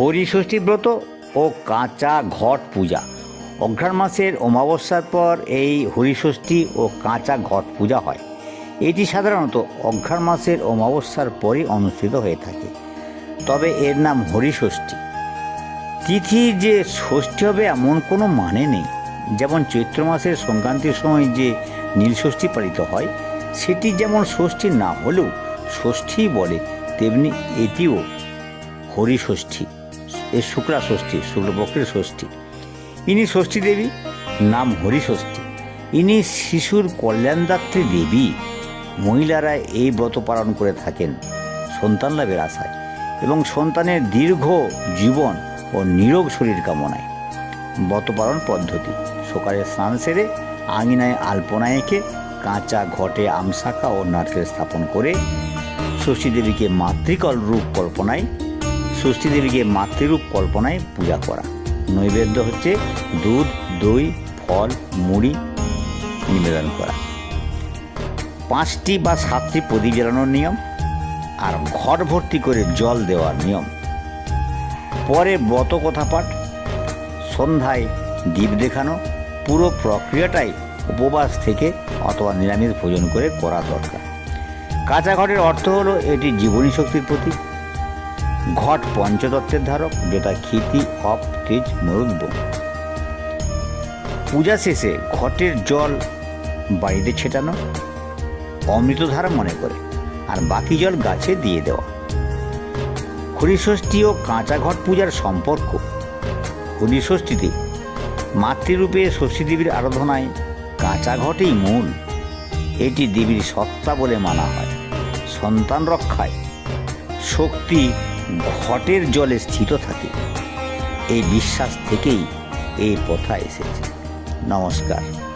হরিষষ্ঠী ব্রত ও কাঁচা ঘট পূজা। অঘ্রাণ মাসের অমাবস্যার পর এই হরিষষ্ঠী ও কাঁচা ঘট পূজা হয়। এটি সাধারণত অঘ্রাণ মাসের অমাবস্যার পরই অনুষ্ঠিত হয়ে থাকে। তবে এর নাম হরিষষ্ঠী। তিথি যে ষষ্ঠী হবে এমন কোনো মানে নেই। যেমন চৈত্র মাসের সংক্রান্তির সময় যে নীলষষ্ঠী পালিত হয়, সেটি যেমন ষষ্ঠী না হলেও ষষ্ঠী বলে, তেমনি এটিও হরিষষ্ঠী। এ শুক্লা ষষ্ঠী, শুক্লপক্ষের ষষ্ঠী। ইনি ষষ্ঠী দেবী, নাম হরিষষ্ঠী ইনি শিশুর কল্যাণদাত্রী দেবী। মহিলারা এই ব্রত পালন করে থাকেন সন্তান লাভের আশায় এবং সন্তানের দীর্ঘ জীবন ও নিরোগ শরীর কামনায়। ব্রত পালন পদ্ধতি। সকালে স্নান সেরে আঙিনায় আলপনা এঁকে কাঁচা ঘটে আমশাখা ও নারকেল স্থাপন করে ষষ্ঠী দেবীকে মাতৃকল রূপ কল্পনায় ষষ্ঠী দেবীকে মাতৃরূপ কল্পনায় পূজা করা। নৈবেদ্য হচ্ছে দুধ, দই, ফল, মুড়ি নিবেদন করা। পাঁচটি বা সাতটি প্রদীপ জ্বালানোর নিয়ম আর ঘর ভর্তি করে জল দেওয়ার নিয়ম। পরে ব্রত কথা পাঠ, সন্ধ্যায় দ্বীপ দেখানো, পুরো প্রক্রিয়াটাই উপবাস থেকে অথবা নিরামিষ ভোজন করে করা দরকার। কাঁচা ঘরের অর্থ হলো এটি জীবনী শক্তির প্রতীক। ঘট পঞ্চতত্ত্বের ধারক, যেটা ক্ষিতি, অপ, তেজ মরুদ্ব পূজা শেষে ঘটের জল বাড়িতে ছেটানো, অমৃতধারা মনে করে, আর বাকি জল গাছে দিয়ে দেওয়া। হরিষষ্ঠী ও কাঁচা ঘট পূজার সম্পর্ক। হরিষষ্ঠীতে মাতৃরূপে ষষ্ঠী দেবীর আরাধনায় কাঁচা ঘটেই মূল। এটি দেবীর সত্তা বলে মানা হয়। সন্তান রক্ষায়। শক্তি ঘটের জলে স্থিত থাকে। এই বিশ্বাস থেকেই এই প্রথা এসেছে। নমস্কার।